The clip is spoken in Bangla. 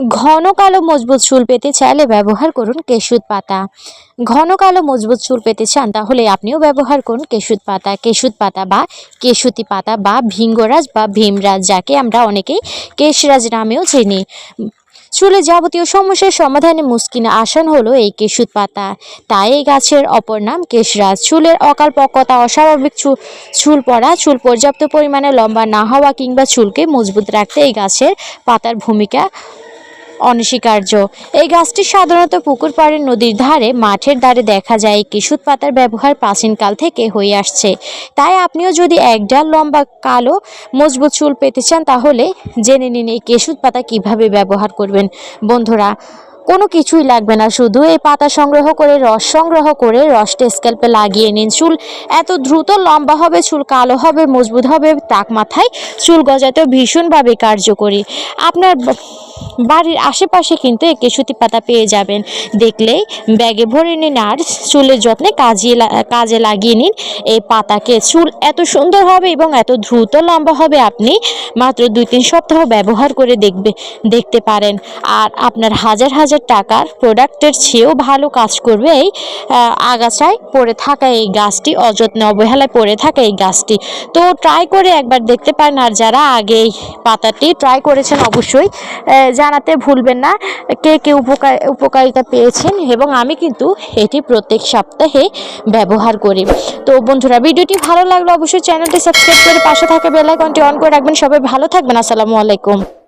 ঘন কালো মজবুত চুল পেতে চাইলে ব্যবহার করুন কেশুত পাতা। ঘন কালো মজবুত চুল পেতে চান তাহলে আপনিও ব্যবহার করুন কেশুত পাতা। কেশুত পাতা বা কেশুতি পাতা বা ভিঙ্গরাজ বা ভীমরাজ, যাকে আমরা অনেকেই কেশরাজ নামেও চিনি। চুলের যাবতীয় সমস্যার সমাধানে মুশকিল আসান হলো এই কেশুত পাতা। তাই এই গাছের অপর নাম কেশরাজ। চুলের অকাল পক্কতা অস্বাভাবিক চুল চুল পড়া, চুল পর্যাপ্ত পরিমাণে লম্বা না হওয়া কিংবা চুলকে মজবুত রাখতে এই গাছের পাতার ভূমিকা অনস্বীকার্য। এই গাছটি সাধারণত পুকুর পাড়ে নদীর ধারে মাঠের ধারে দেখা যায়। কিশুত পাতার ব্যবহার প্রাচীনকাল থেকে হয়ে আসছে। তাই আপনিও যদি এক ডাল লম্বা, কালো, মজবুত চুল পেতে চান, তাহলে জেনে নিন এই কেশুত পাতা কীভাবে ব্যবহার করবেন। বন্ধুরা কোনো কিছুই লাগবে না। শুধু এই পাতা সংগ্রহ করে, রস সংগ্রহ করে রসটা স্ক্যাল্পে লাগিয়ে নিন। চুল এত দ্রুত লম্বা হবে, চুল কালো হবে, মজবুত হবে টাক মাথায় চুল গজাতেও ভীষণভাবে কার্যকরী। আপনার বাড়ির আশেপাশে কিন্তু এই কেশুতি পাতা পেয়ে যাবেন। দেখলেই ব্যাগে ভরে নিন আর চুলের যত্নে কাজে কাজে লাগিয়ে নিন। এই পাতাকে চুল এত সুন্দর হবে এবং এত দ্রুত লম্বা হবে আপনি মাত্র দুই তিন সপ্তাহ ব্যবহার করে দেখবে, দেখতে পারেন। আর আপনার হাজার হাজার টাকার প্রোডাক্টের চেয়েও ভালো কাজ করবে এই আগাছায় পড়ে থাকা এই গাছটি, অযত্নে অবহেলায় পড়ে থাকা এই গাছটি। তো ট্রাই করে একবার দেখতে পারেন আর যারা আগে এই পাতাটি ট্রাই করেছেন অবশ্যই জানাতে ভুলবেন না। কে কে উপকার, উপকারিতা পেয়েছেন এবং আমি কিন্তু এটি প্রত্যেক সপ্তাহে ব্যবহার করি। তো বন্ধুরা, ভিডিওটি ভালো লাগলে অবশ্যই চ্যানেলটি সাবস্ক্রাইব করে পাশে থাকা বেল আইকনটি অন করে রাখবেন। সবাই ভালো থাকবেন। আসসালামু আলাইকুম।